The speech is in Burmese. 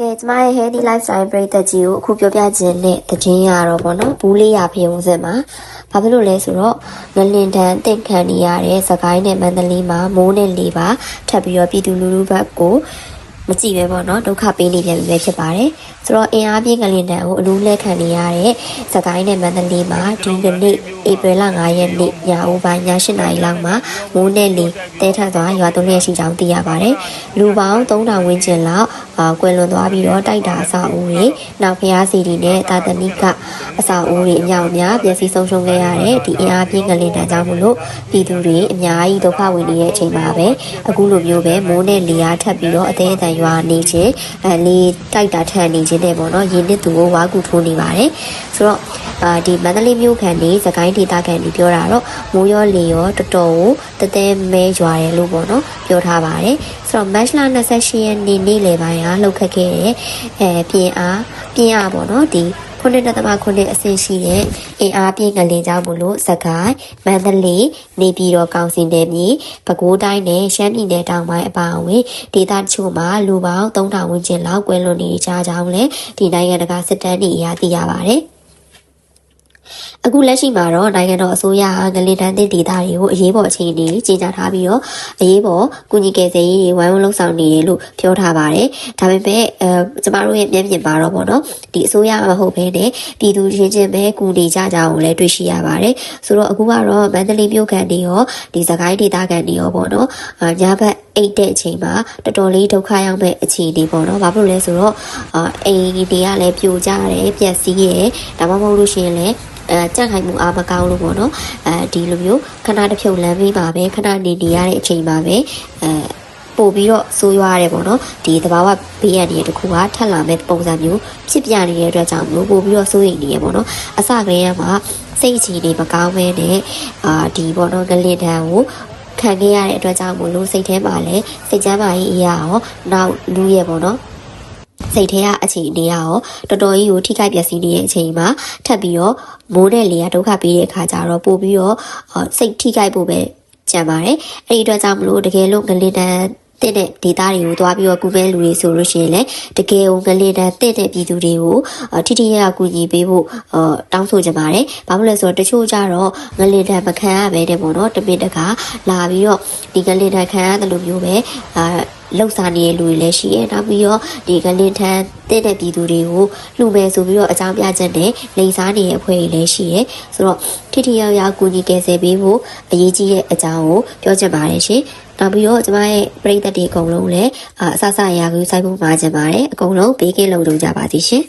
ကဲကျမရဲ့ healthy lifestyle ပရိသတ်ကြီးကိုအခုပြောပြခြင်းနဲ့တခြင်းရတော့ဗောနော်ဘူးလေးရဖျုံစင်မှာဘာဖြစ်လို့လဲဆိုတော့ငလင်တန်တင့်ခံနေရတဲ့စကိုင်းနဲ့မန္တလေးမှာမိုးနဲ့လေပါထပ်ပြီးတော့ပြည်သူလူထုဘက်ကိုမကြည့်ပဲပေါ့နော်ဒုက္ခပေးနေပြန်ပြီပဲဖြစ်ပါတယ်ဆိုတော့အင်အားပြင်းငလင်တန်ကိုအလူးလက်ခံနေရတဲ့စကိုင်းနဲ့မန္တလေးမှာဒီကနေ့ဧပြီလ9ရက်နေ့ညဦးပိုင်းည8နာရီလောက်မှာမိုးနဲ့လေတဲထက်သွားရွာသွန်းလျက်ရှိကြောင်းသိရပါတယ်လူပေါင်း3000ဝန်းကျင်လောက်အာ ကွယ်လွန်သွားပြီးတော့တိုက်တာအဆောက်အဦတွေနောက်ဖျားစီတွေနဲ့တာတနိကအဆောက်အဦတွေအများအများပျက်စီးဆုံးရှုံးခဲ့ရတဲ့ဒီအင်အားပြင်းငလင်တန်ကြောင့်မလို့ပြည်သူတွေအများကြီးဒုက္ခဝင်နေတဲ့အချိန်မှာပဲအခုလိုမျိုးပဲမိုးနဲ့လေအားထပ်ပြီးတော့အသေးအတန်ရွာနေခြင်းအဲလေတိုက်တာထန်နေခြင်းနဲ့ပေါ့နော်ရင်းနှစ်သူကိုဝါကူထိုးနေပါတယ်ဆိုတော့အာဒီမန္တလေးမြို့ခံတွေစကိုင်းဒေသခံတွေပြောတာတော့မိုးရောလေရောတော်တော်ကိုတတဲမဲရွာတယ်လို့ပေါ့နော်ပြောထားပါတယ် ဆိုတော့ match လ28ရက်နေ့နေ့လယ်ပိုင်းကလှုပ်ခတ်ခဲ့တဲ့အဲပြင်အားပြင်အားပေါ့နော်ဒီခုနှစ်တသမခုနှစ်အဆင့်ရှိတဲ့အင်အားပြင်းငလင်ကြောင့်မလို့စကိုင်းမန္တလေးနေပြည်တော်ကောင်စီနယ်မြေပဲခူးတိုင်းနဲ့ရှမ်းပြည်နယ်တောင်ပိုင်းအပါအဝင်ဒေသတချို့မှာလူပေါင်း3000ဝန်းကျင်လောက်ကွဲလွန်နေကြကြောင်းလည်းဒီနိုင်ငံတကာစစ်တမ်းတွေအရသိရပါတယ်။ အခုလက်ရှိမှာတော့နိုင်ငံတော်အစိုးရကငလင်တန်းတင်ဒေသတွေကိုအရေးပေါ်အခြေအနေကြီးညာထားပြီးတော့အရေးပေါ်ကုညီကယ်ဆယ်ရေးတွေဝိုင်းဝန်းလှုပ်ဆောင်နေတယ်လို့ပြောထားပါတယ်။ဒါပေမဲ့အဲကျမတို့ရဲ့မျက်မြင်ပါတော့ပေါ့နော်ဒီအစိုးရမဟုတ်ဘဲနဲ့ပြည်သူချင်းချင်းပဲကူညီကြကြအောင်လည်းတွေ့ရှိရပါတယ်။ဆိုတော့အခုကတော့မန္တလေးမြို့ခံတွေရောဒီစကိုင်းဒေသခံတွေရောပေါ့နော်။အာညဘက်အိတ်တဲ့အချိန်မှာတော်တော်လေးဒုက္ခရောက်မဲ့အခြေအနေပေါ့နော်။ဘာဖြစ်လို့လဲဆိုတော့အာအိမ်တွေကလည်းပြိုကျတယ်ပျက်စီးတယ်ဒါမှမဟုတ်လို့ရှိရင်လည်း အဲကြက်ခိုင်မှုအားမကောင်းလို့ပေါ့နော်အဲဒီလိုမျိုးခဏတစ်ဖြုတ်လမ်းမေးပါပဲခဏနေနေရတဲ့အချိန်ပါပဲအဲပို့ပြီးတော့ဆိုးရွားတယ်ပေါ့နော်ဒီသဘာဝဘေးရန်တွေတခုကထက်လာမဲ့ပုံစံမျိုးဖြစ်ပြနေတဲ့အတွက်ကြောင့်မျိုးပို့ပြီးတော့စိုးရိမ်နေရပေါ့နော်အစကတည်းကမှစိတ်အခြေအနေမကောင်းမဲနဲ့အာဒီပေါ့နော်ငလင်တန်ကိုခံခဲ့ရတဲ့အတွက်ကြောင့်မို့လို့စိတ်ထဲမှာလည်းစိတ်ချမ်းသာရေးအရာရောနောက်လူရဲ့ပေါ့နော် စိတ်ထဲကအခြေအနေရောတော်တော်ကြီးကိုထိခိုက်ပျက်စီးနေတဲ့အချိန်မှာထပ်ပြီးတော့မိုးတဲ့လေကဒုက္ခပေးတဲ့အခါကျတော့ပို့ပြီးတော့အော်စိတ်ထိခိုက်ဖို့ပဲကြံပါတယ်အဲ့ဒီအတွက်ကြောင့်မလို့တကယ်လို့ငလင်တန် တဲ့တဲ့ဒေတာတွေကိုသွားပြီးတော့ကုမဲလူတွေဆိုလို့ရှိရင်လည်းတကယ်ကိုငလေတန်တဲ့တဲ့ပြည်သူတွေကိုအော်ထိထိရရကူညီပေးဖို့အော်တောင်းဆိုကြပါတယ်။ဘာလို့လဲဆိုတော့တချို့ကြတော့ငလေတန်မခံရပဲတဲ့ပေါ့နော်တမင်တကာလာပြီးတော့ဒီငလေတန်ခံရတယ်လို့မျိုးပဲအာလှုပ်ရှားနေတဲ့လူတွေလည်းရှိရဲ့နောက်ပြီးတော့ဒီကလင်ထန်တဲ့တဲ့ပြည်သူတွေကိုလှူမယ်ဆိုပြီးတော့အကြောင်းပြချက်နဲ့လိန်စားနေတဲ့အဖွဲ့တွေလည်းရှိရဲ့ဆိုတော့ထိထိရောက်ရောက်ကူညီကယ်ဆယ်ပေးဖို့အရေးကြီးတဲ့အကြောင်းကိုပြောချင်ပါတယ်ရှင် နောက်ပြီးတော့ကျမရဲ့ပရိသတ်တွေအကုန်လုံးလည်းအဆအဆရာကူစိုက်ဖို့မှာချင်ပါတယ်အကုန်လုံးဘေးကင်းလုံခြုံကြပါစေရှင်